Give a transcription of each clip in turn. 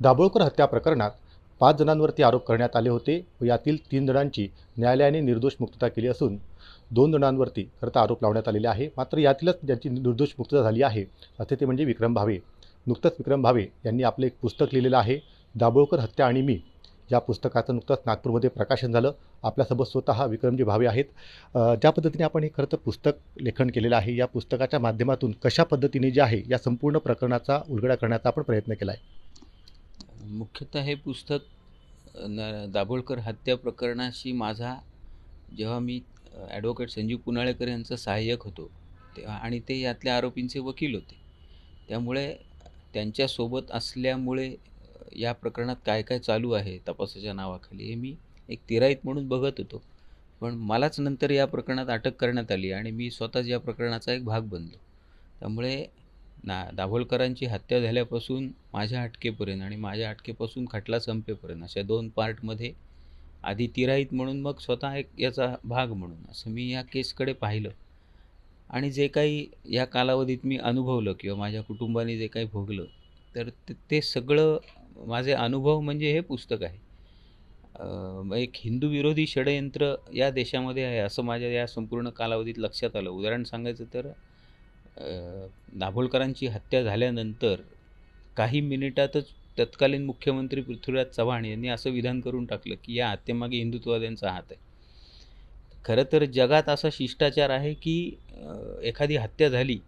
दाभोळकर हत्या प्रकरणात पाच जणांवरती आरोप करण्यात आले होते व यातील तीन जणांची न्यायालयाने निर्दोष मुक्तता केली असून दोन जणांवरती खरं तर आरोप लावण्यात आलेले आहे. मात्र यातीलच ज्यांची निर्दोष मुक्तता झाली आहे असे ते म्हणजे विक्रम भावे. नुकतंच विक्रम भावे यांनी आपलं एक पुस्तक लिहिलेलं आहे दाभोळकर हत्या आणि मी. या पुस्तकाचं नुकतंच नागपूरमध्ये प्रकाशन झालं. आपल्यासोबत स्वतः विक्रमजी भावे आहेत. ज्या पद्धतीने आपण हे खरं तर पुस्तक लेखन केलेलं आहे या पुस्तकाच्या माध्यमातून कशा पद्धतीने जे आहे या संपूर्ण प्रकरणाचा उलगडा करण्याचा आपण प्रयत्न केला आहे मुख्यतः हे पुस्तक न दाभोळकर हत्या प्रकरणाशी माझा जेव्हा मी ॲडव्होकेट संजीव पुनाळेकर यांचा सहाय्यक होतो तेव्हा आणि ते यातल्या आरोपींचे वकील होते. त्यामुळे त्यांच्यासोबत असल्यामुळे या प्रकरणात काय काय चालू आहे तपासाच्या नावाखाली हे मी एक तिराईत म्हणून बघत होतो. पण मलाच नंतर या प्रकरणात अटक करण्यात आली आणि मी स्वतःच या प्रकरणाचा एक भाग बनलो. त्यामुळे ना दाभोलकरांची हत्या झाल्यापासून माझ्या अटकेपर्यंत आणि माझ्या अटकेपासून खटला संपेपर्यंत अशा दोन पार्टमध्ये आधी तिराईत म्हणून मग स्वतः एक याचा भाग म्हणून असं मी या केसकडे पाहिलं. आणि जे काही या कालावधीत मी अनुभवलं किंवा माझ्या कुटुंबाने जे काही भोगलं तर ते ते सगळं माझे अनुभव म्हणजे हे पुस्तक आहे. एक हिंदू विरोधी षडयंत्र या देशामध्ये आहे असं माझ्या या संपूर्ण कालावधीत लक्षात आलं. उदाहरण सांगायचं तर दाभोलकरांची हत्या झाल्यानंतर काही मिनिटातच तत्कालीन मुख्यमंत्री पृथ्वीराज चव्हाण यांनी असं विधान करून टाकलं की या हत्येमागे हिंदुत्ववाद्यांचा हात आहे. खरं तर जगात असा शिष्टाचार आहे की एखादी हत्या झाली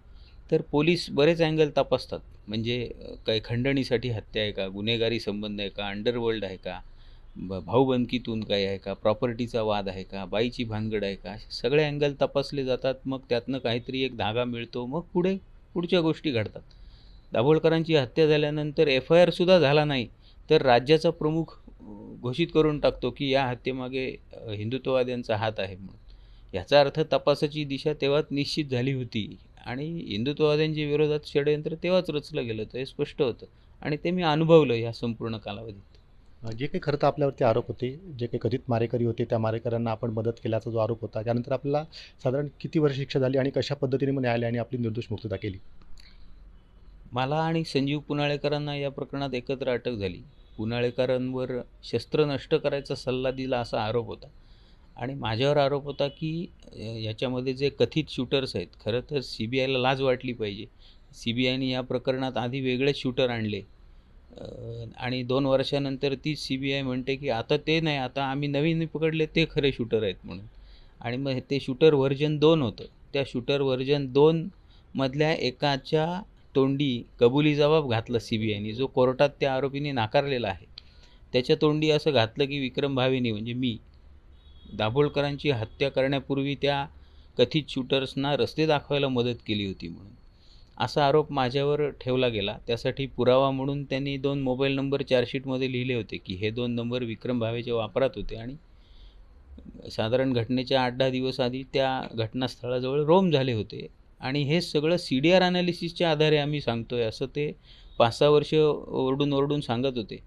तर पोलीस बरेच अँगल तपासतात. म्हणजे काही खंडणीसाठी हत्या आहे का गुन्हेगारी संबंध आहे का अंडरवर्ल्ड आहे का ब भाऊबंदकीतून काही आहे का? प्रॉपर्टीचा वाद आहे का? बाईची भानगड आहे का? सगळे अँगल तपासले जातात. मग त्यातनं काहीतरी एक धागा मिळतो. मग पुढे पुढच्या गोष्टी घडतात. दाभोळकरांची हत्या झाल्यानंतर एफ आय आरसुद्धा झाला नाही. तर राज्याचा प्रमुख घोषित करून टाकतो की या हत्येमागे हिंदुत्ववाद्यांचा हात आहे म्हणून. याचा अर्थ तपासाची दिशा तेव्हाच निश्चित झाली होती. आणि हिंदुत्ववाद्यांच्या विरोधात षडयंत्र तेव्हाच रचलं गेलं होतं. हे स्पष्ट होतं. आणि ते मी अनुभवलं या संपूर्ण कालावधीत. जे काही खरं तर आपल्यावरती आरोप होते जे काही कथित मारेकरी होते त्या मारेकऱ्यांना आपण मदत केल्याचा जो आरोप होता त्यानंतर आपल्याला साधारण किती वर्ष शिक्षा झाली आणि कशा पद्धतीने मग न्यायालयाने आपली निर्दोष मुक्तता केली? मला आणि संजीव पुनाळेकरांना या प्रकरणात एकत्र अटक झाली. पुनाळेकरांवर शस्त्र नष्ट करायचा सल्ला दिला असा आरोप होता. आणि माझ्यावर आरोप होता की याच्यामध्ये जे कथित शूटर्स आहेत खरं तर सी बी आयला लाज वाटली पाहिजे. सी बी आयने या प्रकरणात आधी वेगळेच शूटर आणले. आणि दोन वर्षानंतर ती सी बी आय म्हणते की आता ते नाही आता आम्ही नवीन पकडले ते खरे शूटर आहेत म्हणून. आणि मग ते शूटर व्हर्जन दोन होतं. त्या शूटर व्हर्जन दोन मधल्या एकाच्या तोंडी कबुली जबाब घातला सी बी आयने जो कोर्टात त्या आरोपीने नाकारलेला आहे. त्याच्या तोंडी असं घातलं की विक्रम भावेनी म्हणजे मी दाभोळकरांची हत्या करण्यापूर्वी त्या कथित शूटर्सना रस्ते दाखवायला मदत केली होती म्हणून. असा आरोप माझ्यावर ठेवला गेला. त्यासाठी पुरावा म्हणून त्यांनी दोन मोबाईल नंबर चार्जशीटमध्ये लिहिले होते की हे दोन नंबर विक्रम भावेच्या वापरात होते आणि साधारण घटनेच्या आठ दहा दिवस आधी त्या घटनास्थळाजवळ रोम झाले होते. आणि हे सगळं सी डी आर अनालिसिसच्या आधारे आम्ही सांगतो आहे असं ते पाच सहा वर्ष ओरडून ओरडून सांगत होते.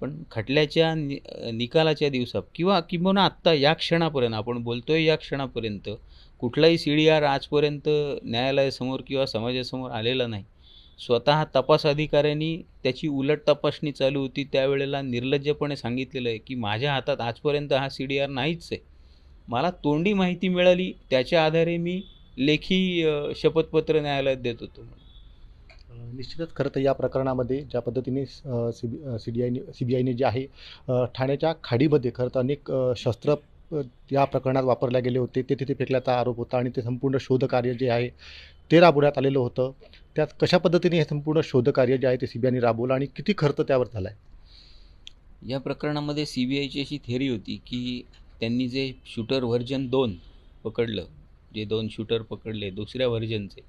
पण खटल्याच्या नि निकालाच्या दिवसात किंवा किंबहुना आत्ता या क्षणापर्यंत आपण बोलतो आहे या क्षणापर्यंत कुठलाही सी डी आर आजपर्यंत न्यायालयासमोर किंवा समाजासमोर आलेला नाही. स्वतः तपास अधिकाऱ्यांनी त्याची उलट तपासणी चालू होती. त्यावेळेला निर्लज्जपणे सांगितलेलं आहे की माझ्या हातात आजपर्यंत हा सी डी आर नाहीच आहे. मला तोंडी माहिती मिळाली. त्याच्या आधारे मी लेखी शपथपत्र न्यायालयात देत होतो. निश्चितच खरं तर या प्रकरणामध्ये ज्या पद्धतीने सी बी सी डी आयने सी बी आयने जे आहे ठाण्याच्या खाडीमध्ये खरं तर अनेक शस्त्र या प्रकरणात वापरले गेले होते. ते तिथे फेकल्याचा आरोप होता आणि ते संपूर्ण शोधकार्य जे आहे ते राबवण्यात आलेलं होतं. त्यात कशा पद्धतीने हे संपूर्ण शोधकार्य जे आहे ते सी बी आयने राबवलं आणि किती खर्च त्यावर झाला आहे या प्रकरणामध्ये सी बी आयची अशी थेरी होती की त्यांनी जे शूटर व्हर्जन दोन पकडलं जे दोन शूटर पकडले दुसऱ्या व्हर्जनचे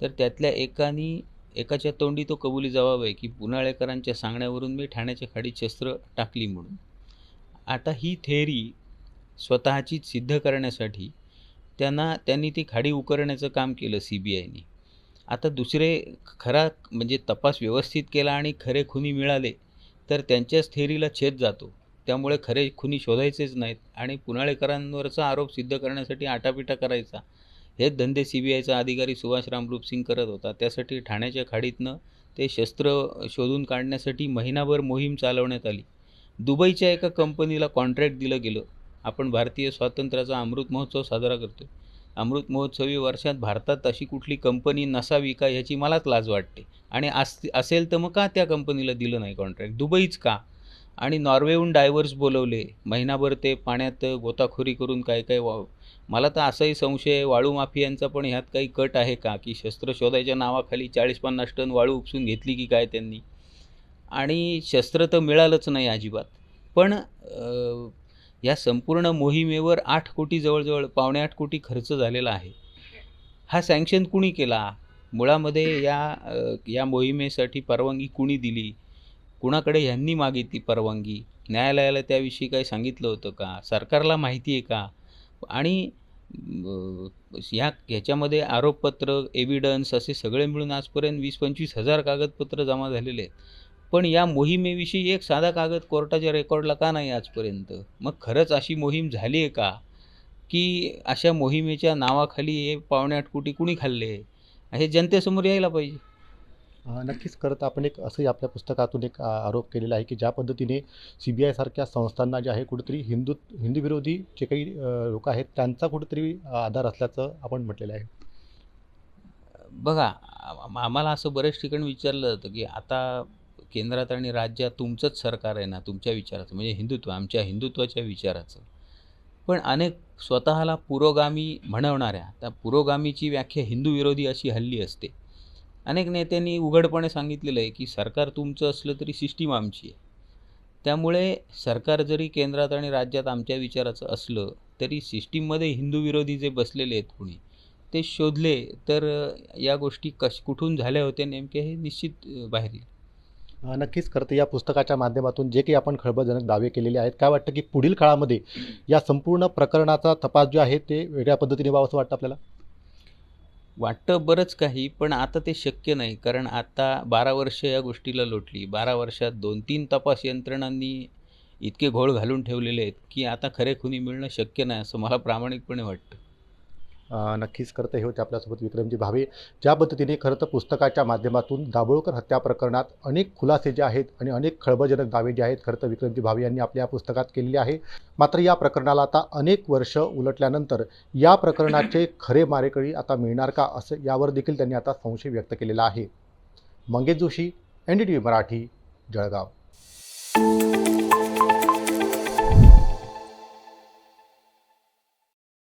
तर त्यातल्या एकानी एकाच्या तोंडी तो कबुली जबाब आहे की पुनाळेकरांच्या सांगण्यावरून मी ठाण्याच्या खाडीत शस्त्र टाकली म्हणून. आता ही थेअरी स्वतःची सिद्ध करण्यासाठी त्यांना त्यांनी ती खाडी उकरण्याचं काम केलं सी बी आयने. आता दुसरे खरा म्हणजे तपास व्यवस्थित केला आणि खरे खुनी मिळाले तर त्यांच्याच थेरीला छेद जातो. त्यामुळे खरे खुनी शोधायचेच नाहीत आणि पुनाळेकरांवरचा आरोप सिद्ध करण्यासाठी आटापिटा करायचा हेच धंदे सी बी आयचा अधिकारी सुभाष रामरूप सिंग करत होता. त्यासाठी ठाण्याच्या खाडीतनं ते शस्त्र शोधून काढण्यासाठी महिनाभर मोहीम चालवण्यात आली. दुबईच्या एका कंपनीला कॉन्ट्रॅक्ट दिलं गेलं. आपण भारतीय स्वातंत्र्याचा अमृत महोत्सव साजरा करतो अमृत महोत्सवी वर्षात भारतात अशी कुठली कंपनी नसावी का ह्याची मलाच लाज वाटते. आणि अस असेल तर मग का त्या कंपनीला दिलं नाही कॉन्ट्रॅक्ट दुबईच का? आणि नॉर्वेहून डायव्हर्स बोलवले महिनाभर ते पाण्यात गोताखोरी करून काय काय वा मला तर असाही संशय वाळू माफियांचा पण ह्यात काही कट आहे का? की शस्त्र शोधायच्या नावाखाली चाळीस पन्नास टन वाळू उपसून घेतली की काय त्यांनी? आणि शस्त्र तर मिळालंच नाही अजिबात. पण या संपूर्ण मोहिमेवर आठ कोटी जवळजवळ पावणे आठ कोटी खर्च झालेला आहे. हा सँक्शन कुणी केला? मुळामध्ये या या मोहिमेसाठी परवानगी कुणी दिली? कुणाकडे ह्यांनी मागितली परवानगी? न्यायालयाला त्याविषयी काही सांगितलं होतं का? सरकारला माहिती आहे का? आणि ह्या ह्याच्यामध्ये आरोपपत्र एव्हिडन्स असे सगळे मिळून आजपर्यंत वीस पंचवीस हजार कागदपत्र जमा झालेले आहेत. पण या मोहिमेविषयी एक साधा कागद कोर्टाच्या रेकॉर्डला का नाही आजपर्यंत? मग खरंच अशी मोहीम झाली आहे का? की अशा मोहिमेच्या नावाखाली हे पावणे आठ कोटी कुणी खाल्ले? हे जनतेसमोर यायला पाहिजे. नक्कीच खरं तर आपण एक असंही आपल्या पुस्तकातून एक आरोप केलेला आहे की ज्या पद्धतीने सी बी आयसारख्या संस्थांना जे आहे कुठेतरी हिंदू हिंदू विरोधी जे काही लोक आहेत त्यांचा कुठेतरी आधार असल्याचं आपण म्हटलेलं आहे. बघा आम- आम्हाला असं बऱ्याच ठिकाणी विचारलं जातं की आता केंद्रात आणि राज्यात तुमचंच सरकार आहे ना तुमच्या विचाराचं म्हणजे हिंदुत्व आमच्या हिंदुत्वाच्या विचाराचं. पण अनेक स्वतःला पुरोगामी म्हणवणाऱ्या त्या पुरोगामीची व्याख्या हिंदू विरोधी अशी हल्ली असते. अनेक नेत्यांनी उघडपणे सांगितलेलं आहे की सरकार तुमचं असलं तरी सिस्टीम आमची आहे. त्यामुळे सरकार जरी केंद्रात आणि राज्यात आमच्या विचाराचं असलं तरी सिस्टीममध्ये हिंदू विरोधी जे बसलेले आहेत कुणी ते शोधले तर या गोष्टी कश कुठून झाल्या होत्या नेमके हे निश्चित बाहेर येईल. नक्कीच खरं तर या पुस्तकाच्या माध्यमातून जे काही आपण खळबळजनक दावे केलेले आहेत काय वाटतं की पुढील काळामध्ये या संपूर्ण प्रकरणाचा तपास जो आहे ते वेगळ्या पद्धतीने व्हावं असं वाटतं आपल्याला? वाटतं बरंच काही पण आता ते शक्य नाही. कारण आता बारा वर्ष या गोष्टीला लोटली. बारा वर्षात दोन तीन तपास यंत्रणांनी इतके घोळ घालून ठेवलेले आहेत की आता खरे खुनी मिळणं शक्य नाही असं मला प्रामाणिकपणे वाटतं. नक्कीच करतं हे होते आपल्यासोबत विक्रमजी भावे. ज्या पद्धतीने खरं तर पुस्तकाच्या माध्यमातून दाभोळकर हत्या प्रकरणात अनेक खुलासे जे आहेत आणि अनेक खळबळजनक दावे जे आहेत खरं तर विक्रमजी भावे यांनी आपल्या पुस्तकात केलेले आहे. मात्र या प्रकरणाला आता अनेक वर्ष उलटल्यानंतर या प्रकरणाचे खरे मारेकळी आता मिळणार का असं यावर देखील त्यांनी आता संशय व्यक्त केलेला आहे. Mangesh Joshi N D T V Marathi Jalgaon.